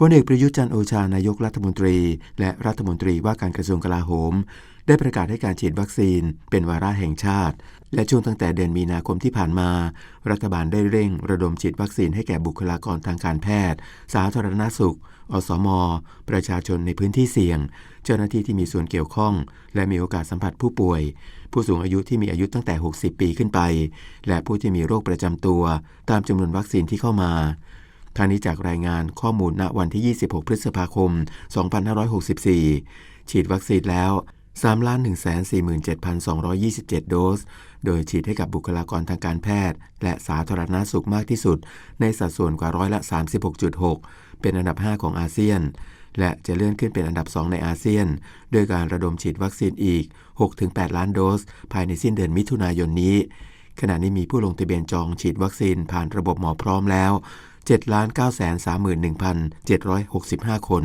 พลเอกประยุทธ์จันโอชานายกรัฐมนตรี และรัฐมนตรีว่าการกระทรวงกลาโหม ได้ประกาศให้การฉีดวัคซีน เป็นวาระแห่งชาติ และช่วงตั้งแต่เดือนมีนาคมที่ผ่านมา รัฐบาลได้เร่ง ระดมฉีดวัคซีนให้แก่บุคลากรทางการแพทย์ สาธารณสุข อสม ประชาชนในพื้นที่เสี่ยง เจ้าหน้าที่ที่มีส่วนเกี่ยวข้อง และมีโอกาสสัมผัสผู้ป่วย ผู้สูงอายุที่มีอายุตั้งแต่ 60 ปีขึ้นไป และผู้ที่มีโรคประจำตัว ตามจำนวนวัคซีนที่เข้ามา ทางนี้จากรายงานข้อมูลณวันที่ 26 พฤษภาคม 2564 ฉีดวัคซีนแล้ว3,147,227 โดส โดยฉีดให้กับบุคลากรทางการแพทย์ และสาธารณสุขมากที่สุด ในสัดส่วนกว่าร้อยละ 36.6 เป็นอันดับ 5 ของอาเซียน และจะเลื่อนขึ้นเป็นอันดับ 2 ในอาเซียนโดยการระดมฉีดวัคซีนอีก 6-8 ล้านโดส ภายในสิ้นเดือนมิถุนายนนี้ขณะนี้มีผู้ลงทะเบียนจองฉีดวัคซีนผ่านระบบหมอพร้อมแล้ว 7 9 3 1 7 6 5 คน